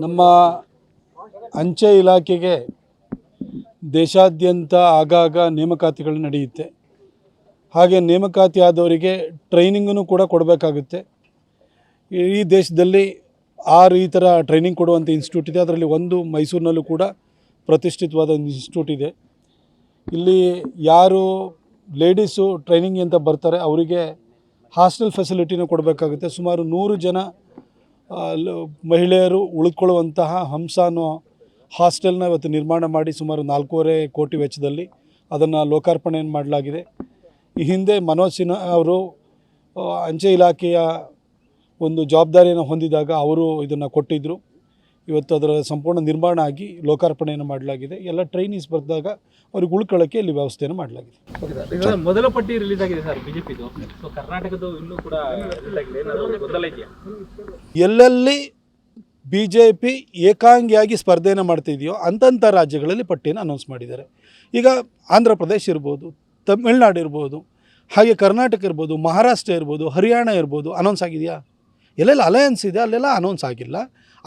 ನಮ್ಮ ಅಂಚೆ ಇಲಾಖೆಗೆ ದೇಶಾದ್ಯಂತ ಆಗಾಗ ನೇಮಕಾತಿಗಳು ನಡೆಯುತ್ತೆ. ಹಾಗೆ ನೇಮಕಾತಿ ಆದವರಿಗೆ ಟ್ರೈನಿಂಗನ್ನು ಕೂಡ ಕೊಡಬೇಕಾಗುತ್ತೆ. ಈ ದೇಶದಲ್ಲಿ ಆರು ಈ ಥರ ಟ್ರೈನಿಂಗ್ ಕೊಡುವಂಥ ಇನ್ಸ್ಟಿಟ್ಯೂಟ್ ಇದೆ. ಅದರಲ್ಲಿ ಒಂದು ಮೈಸೂರಿನಲ್ಲೂ ಕೂಡ ಪ್ರತಿಷ್ಠಿತವಾದ ಇನ್ಸ್ಟಿಟ್ಯೂಟ್ ಇದೆ. ಇಲ್ಲಿ ಯಾರು ಲೇಡೀಸು ಟ್ರೈನಿಂಗ್ ಅಂತ ಬರ್ತಾರೆ, ಅವರಿಗೆ ಹಾಸ್ಟೆಲ್ ಫೆಸಿಲಿಟಿನೂ ಕೊಡಬೇಕಾಗುತ್ತೆ. ಸುಮಾರು ನೂರು ಜನ ಮಹಿಳೆಯರು ಉಳಿದುಕೊಳ್ಳುವಂತಹ ಹಂಸ ಅನ್ನೋ ಹಾಸ್ಟೆಲ್ನ ಇವತ್ತು ನಿರ್ಮಾಣ ಮಾಡಿ ಸುಮಾರು ನಾಲ್ಕೂವರೆ ಕೋಟಿ ವೆಚ್ಚದಲ್ಲಿ ಅದನ್ನು ಲೋಕಾರ್ಪಣೆಯನ್ನು ಮಾಡಲಾಗಿದೆ. ಈ ಹಿಂದೆ ಮನೋಜ್ ಸಿನ್ಹಾ ಅವರು ಅಂಚೆ ಇಲಾಖೆಯ ಒಂದು ಜವಾಬ್ದಾರಿಯನ್ನು ಹೊಂದಿದಾಗ ಅವರು ಇದನ್ನು ಕೊಟ್ಟಿದ್ದರು ಇವತ್ತು ಅದರ ಸಂಪೂರ್ಣ ನಿರ್ಮಾಣ ಆಗಿ ಲೋಕಾರ್ಪಣೆಯನ್ನು ಮಾಡಲಾಗಿದೆ. ಎಲ್ಲ ಟ್ರೈನೀಸ್ ಬರೆದಾಗ ಅವ್ರಿಗೆ ಉಳ್ಕೊಳ್ಳೋಕ್ಕೆ ಇಲ್ಲಿ ವ್ಯವಸ್ಥೆಯನ್ನು ಮಾಡಲಾಗಿದೆ. ಮೊದಲ ಪಟ್ಟಿ ರಿಲೀಸ್ ಆಗಿದೆ ಸರ್ ಬಿಜೆಪಿದು. ಸೊ ಕರ್ನಾಟಕದ ಇನ್ನೂ ಕೂಡ ಎಲ್ಲೆಲ್ಲಿ ಬಿ ಜೆ ಪಿ ಏಕಾಂಗಿಯಾಗಿ ಸ್ಪರ್ಧೆಯನ್ನು ಮಾಡ್ತಿದೆಯೋ ಅಂತಂಥ ರಾಜ್ಯಗಳಲ್ಲಿ ಪಟ್ಟಿಯನ್ನು ಅನೌನ್ಸ್ ಮಾಡಿದ್ದಾರೆ. ಈಗ ಆಂಧ್ರ ಪ್ರದೇಶ ಇರ್ಬೋದು ತಮಿಳ್ನಾಡು ಇರ್ಬೋದು ಹಾಗೆ ಕರ್ನಾಟಕ ಇರ್ಬೋದು ಮಹಾರಾಷ್ಟ್ರ ಇರ್ಬೋದು ಹರಿಯಾಣ ಇರ್ಬೋದು ಅನೌನ್ಸ್ ಆಗಿದೆಯಾ? ಎಲ್ಲೆಲ್ಲ ಅಲಯನ್ಸ್ ಇದೆ ಅಲ್ಲೆಲ್ಲ ಅನೌನ್ಸ್ ಆಗಿಲ್ಲ.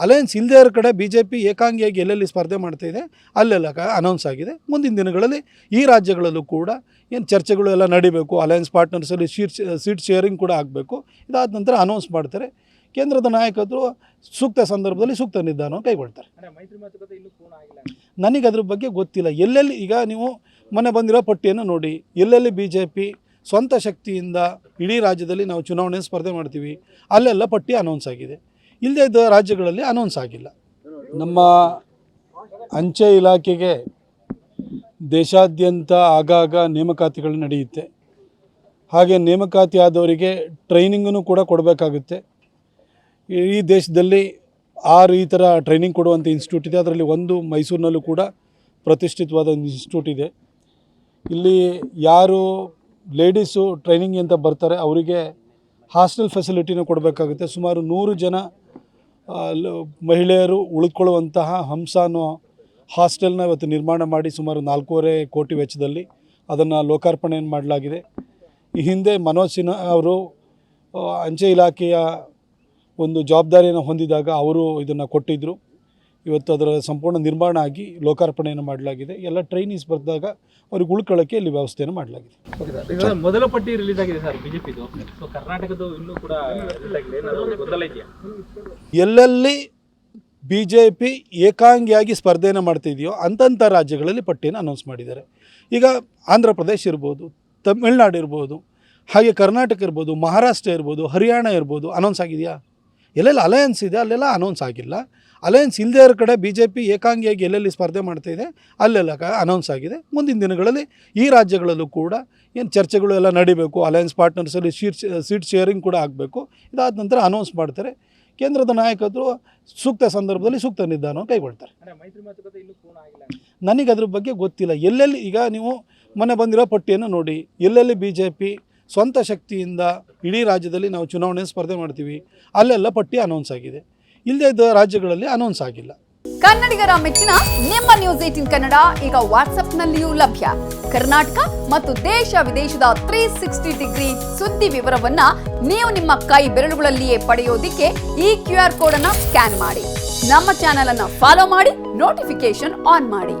ಅಲಯನ್ಸ್ ಇಲ್ಲದೇ ಇರೋ ಕಡೆ ಬಿ ಜೆ ಪಿ ಏಕಾಂಗಿಯಾಗಿ ಎಲ್ಲೆಲ್ಲಿ ಸ್ಪರ್ಧೆ ಮಾಡ್ತಾ ಇದೆ ಅಲ್ಲೆಲ್ಲ ಅನೌನ್ಸ್ ಆಗಿದೆ. ಮುಂದಿನ ದಿನಗಳಲ್ಲಿ ಈ ರಾಜ್ಯಗಳಲ್ಲೂ ಕೂಡ ಏನು ಚರ್ಚೆಗಳು ಎಲ್ಲ ನಡಿಬೇಕು ಅಲಯನ್ಸ್ ಪಾರ್ಟ್ನರ್ಸಲ್ಲಿ ಸೀಟ್ ಸೀಟ್ ಶೇರಿಂಗ್ ಕೂಡ ಆಗಬೇಕು. ಇದಾದ ನಂತರ ಅನೌನ್ಸ್ ಮಾಡ್ತಾರೆ. ಕೇಂದ್ರದ ನಾಯಕರು ಸೂಕ್ತ ಸಂದರ್ಭದಲ್ಲಿ ಸೂಕ್ತ ನಿರ್ಧಾರವನ್ನು ಕೈಗೊಳ್ತಾರೆ. ನನಗೆ ಅದ್ರ ಬಗ್ಗೆ ಗೊತ್ತಿಲ್ಲ. ಎಲ್ಲೆಲ್ಲಿ ಈಗ ನೀವು ಮೊನ್ನೆ ಬಂದಿರೋ ಪಟ್ಟಿಯನ್ನು ನೋಡಿ ಎಲ್ಲೆಲ್ಲಿ ಬಿ ಜೆ ಪಿ ಸ್ವಂತ ಶಕ್ತಿಯಿಂದ ಇಡೀ ರಾಜ್ಯದಲ್ಲಿ ನಾವು ಚುನಾವಣೆ ಸ್ಪರ್ಧೆ ಮಾಡ್ತೀವಿ ಅಲ್ಲೆಲ್ಲ ಪಟ್ಟಿ ಅನೌನ್ಸ್ ಆಗಿದೆ. ಇಲ್ಲದೇ ಇದ್ದ ರಾಜ್ಯಗಳಲ್ಲಿ ಅನೌನ್ಸ್ ಆಗಿಲ್ಲ. ನಮ್ಮ ಅಂಚೆ ಇಲಾಖೆಗೆ ದೇಶಾದ್ಯಂತ ಆಗಾಗ ನೇಮಕಾತಿಗಳು ನಡೆಯುತ್ತೆ. ಹಾಗೆ ನೇಮಕಾತಿ ಆದವರಿಗೆ ಟ್ರೈನಿಂಗನ್ನು ಕೂಡ ಕೊಡಬೇಕಾಗುತ್ತೆ. ಈ ದೇಶದಲ್ಲಿ ಆರು ಈ ಥರ ಟ್ರೈನಿಂಗ್ ಕೊಡುವಂಥ ಇನ್ಸ್ಟಿಟ್ಯೂಟ್ ಇದೆ. ಅದರಲ್ಲಿ ಒಂದು ಮೈಸೂರಿನಲ್ಲೂ ಕೂಡ ಪ್ರತಿಷ್ಠಿತವಾದ ಇನ್ಸ್ಟಿಟ್ಯೂಟ್ ಇದೆ. ಇಲ್ಲಿ ಯಾರು ಲೇಡೀಸು ಟ್ರೈನಿಂಗ್ ಅಂತ ಬರ್ತಾರೆ, ಅವರಿಗೆ ಹಾಸ್ಟೆಲ್ ಫೆಸಿಲಿಟಿನೂ ಕೊಡಬೇಕಾಗುತ್ತೆ. ಸುಮಾರು ನೂರು ಜನ ಮಹಿಳೆಯರು ಉಳ್ಕೊಳ್ಳುವಂತಹ ಹಂಸ ಅನ್ನೋ ಹಾಸ್ಟೆಲ್ನ ಇವತ್ತು ನಿರ್ಮಾಣ ಮಾಡಿ ಸುಮಾರು ನಾಲ್ಕೂವರೆ ಕೋಟಿ ವೆಚ್ಚದಲ್ಲಿ ಅದನ್ನು ಲೋಕಾರ್ಪಣೆಯನ್ನು ಮಾಡಲಾಗಿದೆ. ಈ ಹಿಂದೆ ಮನೋಜ್ ಸಿನ್ಹಾ ಅವರು ಅಂಚೆ ಇಲಾಖೆಯ ಒಂದು ಜವಾಬ್ದಾರಿಯನ್ನು ಹೊಂದಿದಾಗ ಅವರು ಇದನ್ನು ಕೊಟ್ಟಿದ್ದರು ಇವತ್ತು ಅದರ ಸಂಪೂರ್ಣ ನಿರ್ಮಾಣ ಆಗಿ ಲೋಕಾರ್ಪಣೆಯನ್ನು ಮಾಡಲಾಗಿದೆ. ಎಲ್ಲ ಟ್ರೈನೀಸ್ ಬರೆದಾಗ ಅವ್ರಿಗೆ ಉಳ್ಕೊಳ್ಳೋಕ್ಕೆ ಇಲ್ಲಿ ವ್ಯವಸ್ಥೆಯನ್ನು ಮಾಡಲಾಗಿದೆ. ಮೊದಲ ಪಟ್ಟಿ ರಿಲೀಸ್ ಆಗಿದೆ ಸರ್ ಬಿಜೆಪಿದು. ಇನ್ನೂ ಕೂಡ ಎಲ್ಲೆಲ್ಲಿ ಬಿ ಜೆ ಪಿ ಏಕಾಂಗಿಯಾಗಿ ಸ್ಪರ್ಧೆಯನ್ನು ಮಾಡ್ತಿದೆಯೋ ಅಂತಂಥ ರಾಜ್ಯಗಳಲ್ಲಿ ಪಟ್ಟಿಯನ್ನು ಅನೌನ್ಸ್ ಮಾಡಿದ್ದಾರೆ. ಈಗ ಆಂಧ್ರ ಪ್ರದೇಶ ಇರ್ಬೋದು ತಮಿಳ್ನಾಡು ಇರ್ಬೋದು ಹಾಗೆ ಕರ್ನಾಟಕ ಇರ್ಬೋದು ಮಹಾರಾಷ್ಟ್ರ ಇರ್ಬೋದು ಹರಿಯಾಣ ಇರ್ಬೋದು ಅನೌನ್ಸ್ ಆಗಿದೆಯಾ? ಎಲ್ಲೆಲ್ಲ ಅಲಯನ್ಸ್ ಇದೆ ಅಲ್ಲೆಲ್ಲ ಅನೌನ್ಸ್ ಆಗಿಲ್ಲ. ಅಲಯನ್ಸ್ ಇಲ್ಲದೇ ಇರೋ ಕಡೆ ಬಿ ಜೆ ಪಿ ಏಕಾಂಗಿಯಾಗಿ ಎಲ್ಲೆಲ್ಲಿ ಸ್ಪರ್ಧೆ ಮಾಡ್ತಾ ಇದೆ ಅಲ್ಲೆಲ್ಲ ಅನೌನ್ಸ್ ಆಗಿದೆ. ಮುಂದಿನ ದಿನಗಳಲ್ಲಿ ಈ ರಾಜ್ಯಗಳಲ್ಲೂ ಕೂಡ ಏನು ಚರ್ಚೆಗಳು ಎಲ್ಲ ನಡಿಬೇಕು ಅಲಯನ್ಸ್ ಪಾರ್ಟ್ನರ್ಸಲ್ಲಿ ಸೀಟ್ ಸೀಟ್ ಶೇರಿಂಗ್ ಕೂಡ ಆಗಬೇಕು. ಇದಾದ ನಂತರ ಅನೌನ್ಸ್ ಮಾಡ್ತಾರೆ. ಕೇಂದ್ರದ ನಾಯಕರು ಸೂಕ್ತ ಸಂದರ್ಭದಲ್ಲಿ ಸೂಕ್ತ ನಿರ್ಧಾರವನ್ನು ಕೈಗೊಳ್ತಾರೆ. ನನಗೆ ಅದ್ರ ಬಗ್ಗೆ ಗೊತ್ತಿಲ್ಲ. ಎಲ್ಲೆಲ್ಲಿ ಈಗ ನೀವು ಮೊನ್ನೆ ಬಂದಿರೋ ಪಟ್ಟಿಯನ್ನು ನೋಡಿ ಎಲ್ಲೆಲ್ಲಿ ಬಿ ಜೆ ಪಿ ಸ್ವಂತ ಶಕ್ತಿಯಿಂದ ಇಡೀ ರಾಜ್ಯದಲ್ಲಿ ನಾವು ಚುನಾವಣೆ ಸ್ಪರ್ಧೆ ಮಾಡ್ತೀವಿ. ಅಲ್ಲೆಲ್ಲ ಪಟ್ಟಿ ಅನೌನ್ಸ್ ಆಗಿದೆ. ಇಲ್ಲದೇ ಇದ್ದ ರಾಜ್ಯಗಳಲ್ಲಿ ಅನೌನ್ಸ್ ಆಗಿಲ್ಲ. ಕನ್ನಡಿಗರ ಮೆಚ್ಚಿನ ನಿಮ್ಮ ನ್ಯೂಸ್ ಏಟಿನ್ ಕನ್ನಡ ಈಗ ವಾಟ್ಸ್ಆಪ್ನಲ್ಲಿಯೂ ಲಭ್ಯ. ಕರ್ನಾಟಕ ಮತ್ತು ದೇಶ ವಿದೇಶದ ತ್ರೀ ಸಿಕ್ಸ್ಟಿ ಡಿಗ್ರಿ ಸುದ್ದಿ ವಿವರವನ್ನ ನೀವು ನಿಮ್ಮ ಕೈ ಬೆರಳುಗಳಲ್ಲಿಯೇ ಪಡೆಯೋದಿಕ್ಕೆ ಈ ಕ್ಯೂ ಆರ್ ಕೋಡ್ ಅನ್ನ ಸ್ಕ್ಯಾನ್ ಮಾಡಿ. ನಮ್ಮ ಚಾನೆಲ್ ಅನ್ನ ಫಾಲೋ ಮಾಡಿ ನೋಟಿಫಿಕೇಶನ್ ಆನ್ ಮಾಡಿ.